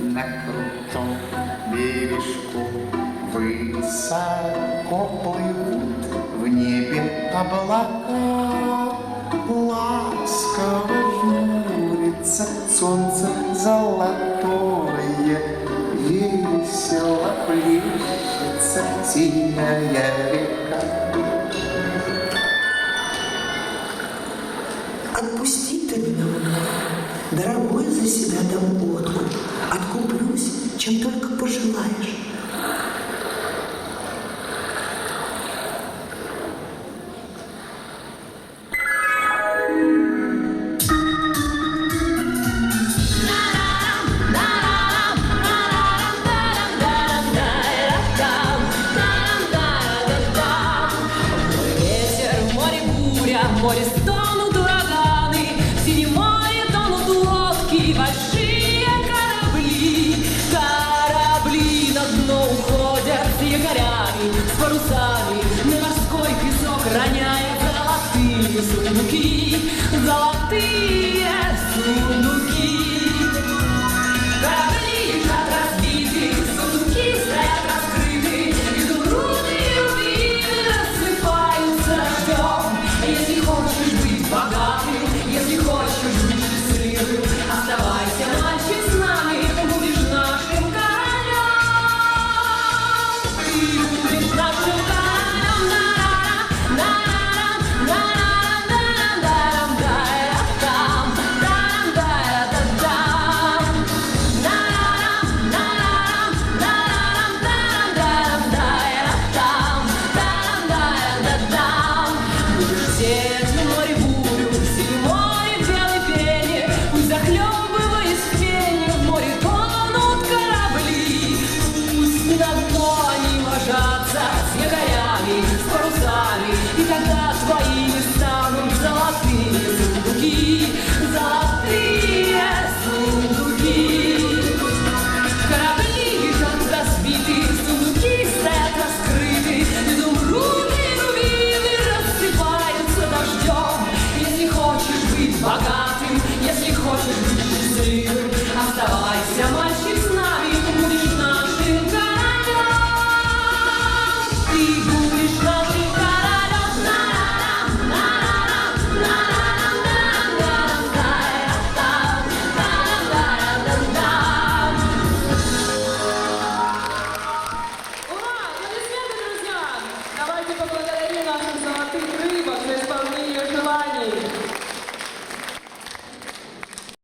на крутом бережку Высоко плывут в небе облака. Ласково жмурится солнце золотое Весело плещется синяя река. Дорогой за себя дам водку, Откуплюсь, чем только пожелаешь. Море буря, с парусами На морской песок роняет золотые сундуки Золотые сундуки Yeah. оставайся, мальчик, с нами будешь нашим королем. Ты будешь